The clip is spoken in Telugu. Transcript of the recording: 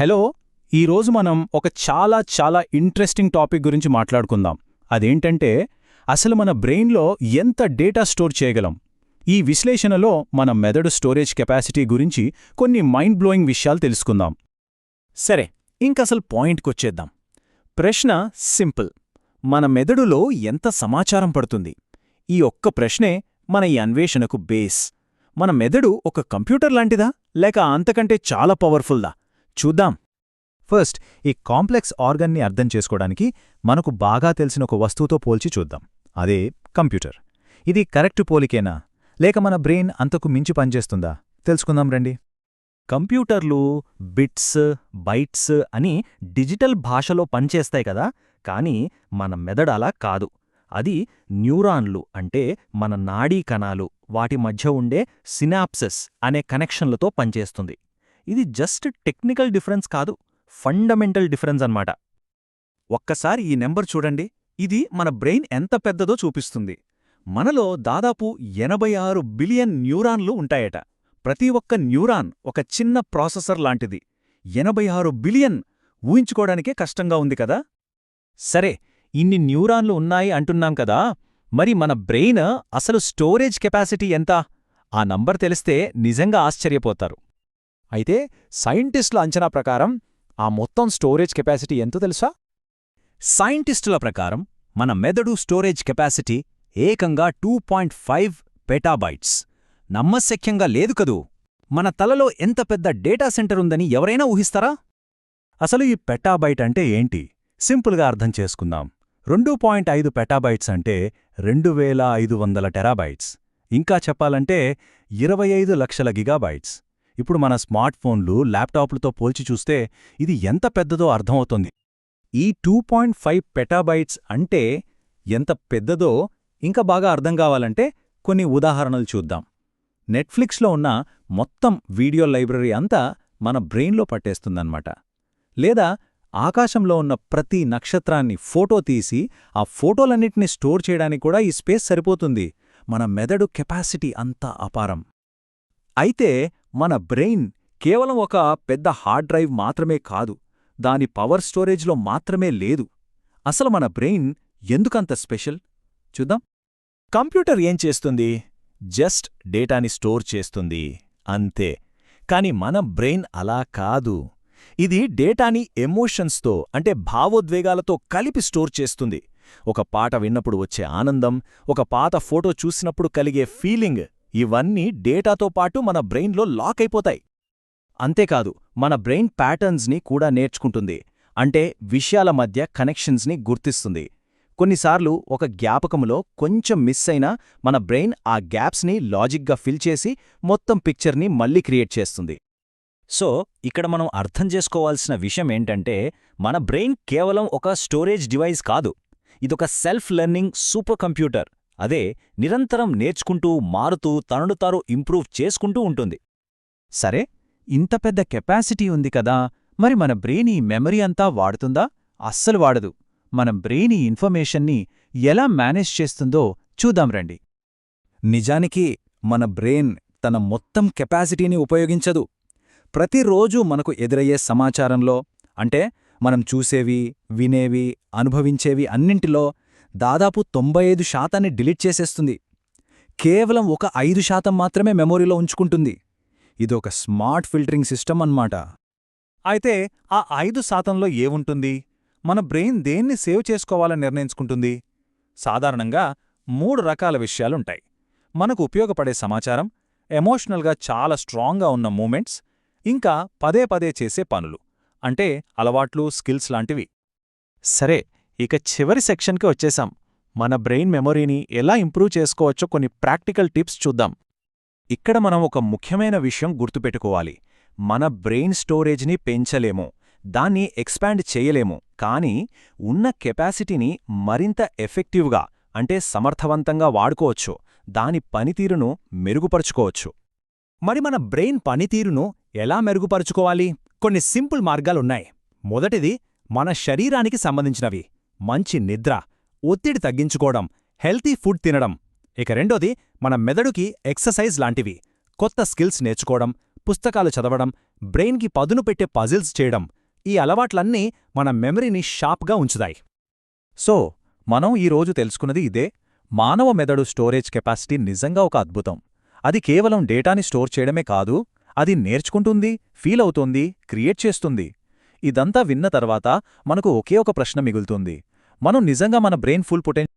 హలో ఈరోజు మనం ఒక చాలా చాలా ఇంట్రెస్టింగ్ టాపిక్ గురించి మాట్లాడుకుందాం. అదేంటంటే అసలు మన బ్రెయిన్లో ఎంత డేటా స్టోర్ చేయగలం? ఈ విశ్లేషణలో మన మెదడు స్టోరేజ్ కెపాసిటీ గురించి కొన్ని మైండ్ బ్లోయింగ్ విషయాలు తెలుసుకుందాం. సరే ఇంకసలు పాయింట్కొచ్చేద్దాం. ప్రశ్న సింపుల్. మన మెదడులో ఎంత సమాచారం పడుతుంది? ఈ ఒక్క ప్రశ్నే మన ఈ అన్వేషణకు బేస్. మన మెదడు ఒక కంప్యూటర్ లాంటిదా? లేక అంతకంటే చాలా పవర్ఫుల్దా? చూద్దాం. ఫస్ట్ ఈ కాంప్లెక్స్ ఆర్గన్ని అర్థం చేసుకోవడానికి మనకు బాగా తెలిసిన ఒక వస్తువుతో పోల్చి చూద్దాం. అదే కంప్యూటర్. ఇది కరెక్ట్ పోలికేనా? లేక మన బ్రెయిన్ అంతకు మించి పనిచేస్తుందా? తెలుసుకుందాం రండి. కంప్యూటర్లు బిట్స్ బైట్స్ అని డిజిటల్ భాషలో పనిచేస్తాయి కదా? కానీ మన మెదడు అలా కాదు. అది న్యూరాన్లు అంటే మన నాడీ కణాలు. వాటి మధ్య ఉండే సినాప్సెస్ అనే కనెక్షన్లతో పనిచేస్తుంది. ఇది జస్ట్ టెక్నికల్ డిఫరెన్స్ కాదు ఫండమెంటల్ డిఫరెన్స్ అన్నమాట. ఒక్కసారి ఈ నెంబర్ చూడండి. ఇది మన బ్రెయిన్ ఎంత పెద్దదో చూపిస్తుంది. మనలో దాదాపు ఎనభై ఆరు బిలియన్ న్యూరాన్లు ఉంటాయట. ప్రతి ఒక్క న్యూరాన్ ఒక చిన్న ప్రాసెసర్ లాంటిది. ఎనభై ఆరు బిలియన్ ఊహించుకోవడానికే కష్టంగా ఉంది కదా? సరే ఇన్ని న్యూరాన్లు ఉన్నాయి అంటున్నాం కదా? మరి మన బ్రెయిన్ అసలు స్టోరేజ్ కెపాసిటీ ఎంత? ఆ నంబర్ తెలిస్తే నిజంగా ఆశ్చర్యపోతారు. అయితే సైంటిస్టుల అంచనా ప్రకారం ఆ మొత్తం స్టోరేజ్ కెపాసిటీ ఎంతో తెలుసా? సైంటిస్టుల ప్రకారం మన మెదడు స్టోరేజ్ కెపాసిటీ ఏకంగా టూ పాయింట్ ఫైవ్ పెటాబైట్స్. నమ్మశక్యంగా లేదు కదూ? మన తలలో ఎంత పెద్ద డేటా సెంటర్ ఉందని ఎవరైనా ఊహిస్తారా? అసలు ఈ పెటాబైట్ అంటే ఏంటి? సింపుల్గా అర్థం చేసుకుందాం. రెండు పాయింట్ ఐదు పెటాబైట్స్ అంటే రెండు వేల ఐదు వందల టెరాబైట్స్. ఇంకా చెప్పాలంటే ఇరవై ఐదు లక్షల గిగాబైట్స్. ఇప్పుడు మన స్మార్ట్ ఫోన్లు ల్యాప్టాప్లతో పోల్చి చూస్తే ఇది ఎంత పెద్దదో అర్థమవుతుంది. ఈ టూ పాయింట్ ఫైవ్ పెటాబైట్స్ అంటే ఎంత పెద్దదో ఇంకా బాగా అర్థం కావాలంటే కొన్ని ఉదాహరణలు చూద్దాం. నెట్ఫ్లిక్స్లో ఉన్న మొత్తం వీడియో లైబ్రరీ అంతా మన బ్రెయిన్లో పట్టేస్తుందన్నమాట. లేదా ఆకాశంలో ఉన్న ప్రతి నక్షత్రాన్ని ఫోటో తీసి ఆ ఫోటోలన్నిటిని స్టోర్ చేయడానికి కూడా ఈ స్పేస్ సరిపోతుంది. మన మెదడు కెపాసిటీ అంతా అపారం. అయితే మన బ్రెయిన్ కేవలం ఒక పెద్ద హార్డ్ డ్రైవ్ మాత్రమే కాదు దాని పవర్ స్టోరేజ్లో మాత్రమే లేదు. అసలు మన బ్రెయిన్ ఎందుకంత స్పెషల్? చూద్దాం. కంప్యూటర్ ఏం చేస్తుంది? జస్ట్ డేటాని స్టోర్ చేస్తుంది. అంతే. కాని మన బ్రెయిన్ అలా కాదు. ఇది డేటాని ఎమోషన్స్తో అంటే భావోద్వేగాలతో కలిపి స్టోర్ చేస్తుంది. ఒక పాట విన్నప్పుడు వచ్చే ఆనందం ఒక పాత ఫోటో చూసినప్పుడు కలిగే ఫీలింగ్ ఇవన్నీ డేటాతో పాటు మన బ్రెయిన్లో లాక్ అయిపోతాయి. అంతేకాదు మన బ్రెయిన్ ప్యాటర్న్స్ని కూడా నేర్చుకుంటుంది. అంటే విషయాల మధ్య కనెక్షన్స్ని గుర్తిస్తుంది. కొన్నిసార్లు ఒక జ్ఞాపకములో కొంచెం మిస్ అయినా మన బ్రెయిన్ ఆ గ్యాప్స్ని లాజిక్గా ఫిల్ చేసి మొత్తం పిక్చర్ని మళ్ళీ క్రియేట్ చేస్తుంది. సో ఇక్కడ మనం అర్థం చేసుకోవాల్సిన విషయం ఏంటంటే మన బ్రెయిన్ కేవలం ఒక స్టోరేజ్ డివైస్ కాదు. ఇదొక సెల్ఫ్ లెర్నింగ్ సూపర్ కంప్యూటర్. అదే నిరంతరం నేర్చుకుంటూ మారుతూ తనను తాను ఇంప్రూవ్ చేసుకుంటూ ఉంటుంది. సరే ఇంత పెద్ద కెపాసిటీ ఉంది కదా మరి మన బ్రెయిన్ ఈ మెమరీ అంతా వాడుతుందా? అస్సలు వాడదు. మన బ్రెయిన్ ఈ ఇన్ఫర్మేషన్ని ఎలా మేనేజ్ చేస్తుందో చూద్దాం రండి. నిజానికి మన బ్రెయిన్ తన మొత్తం కెపాసిటీని ఉపయోగించదు. ప్రతిరోజూ మనకు ఎదురయ్యే సమాచారంలో అంటే మనం చూసేవి వినేవి అనుభవించేవి అన్నింటిలో దాదాపు తొంభై ఐదు శాతాన్ని డిలీట్ చేసేస్తుంది. కేవలం ఒక ఐదు శాతం మాత్రమే మెమొరీలో ఉంచుకుంటుంది. ఇదొక స్మార్ట్ ఫిల్టరింగ్ సిస్టమ్ అన్నమాట. అయితే ఆ ఐదు శాతంలో ఏముంటుంది? మన బ్రెయిన్ దేన్ని సేవ్ చేసుకోవాలని నిర్ణయించుకుంటుంది? సాధారణంగా మూడు రకాల విషయాలుంటాయి. మనకు ఉపయోగపడే సమాచారం ఎమోషనల్గా చాలా స్ట్రాంగ్గా ఉన్న మూమెంట్స్ ఇంకా పదే పదే చేసే పనులు. అంటే అలవాట్లు స్కిల్స్ లాంటివి. సరే ఇక చివరి సెక్షన్కి వచ్చేశాం మన బ్రెయిన్ మెమొరీని ఎలా ఇంప్రూవ్ చేసుకోవచ్చో కొన్ని ప్రాక్టికల్ టిప్స్ చూద్దాం. ఇక్కడ మనం ఒక ముఖ్యమైన విషయం గుర్తుపెట్టుకోవాలి. మన బ్రెయిన్ స్టోరేజ్ని పెంచలేము. దాన్ని ఎక్స్పాండ్ చేయలేము. కానీ ఉన్న కెపాసిటీని మరింత ఎఫెక్టివ్గా అంటే సమర్థవంతంగా వాడుకోవచ్చు. దాని పనితీరును మెరుగుపరుచుకోవచ్చు. మరి మన బ్రెయిన్ పనితీరును ఎలా మెరుగుపరుచుకోవాలి? కొన్ని సింపుల్ మార్గాలున్నాయి. మొదటిది మన శరీరానికి సంబంధించినవి. మంచి నిద్ర ఒత్తిడి తగ్గించుకోవడం హెల్తీ ఫుడ్ తినడం. ఇక రెండోది మన మెదడుకి ఎక్సర్సైజ్ లాంటివి. కొత్త స్కిల్స్ నేర్చుకోవడం పుస్తకాలు చదవడం బ్రెయిన్కి పదును పెట్టే పజిల్స్ చేయడం. ఈ అలవాట్లన్నీ మన మెమరీని షార్ప్గా ఉంచుతాయి. సో మనం ఈరోజు తెలుసుకున్నది ఇదే. మానవ మెదడు స్టోరేజ్ కెపాసిటీ నిజంగా ఒక అద్భుతం. అది కేవలం డేటాని స్టోర్ చేయడమే కాదు అది నేర్చుకుంటుంది ఫీల్ అవుతోంది క్రియేట్ చేస్తుంది. ఇదంతా విన్న తర్వాత మనకు ఒకే ఒక ప్రశ్న మిగులుతుంది. మనం నిజంగా మన బ్రెయిన్ ఫుల్ పొటెన్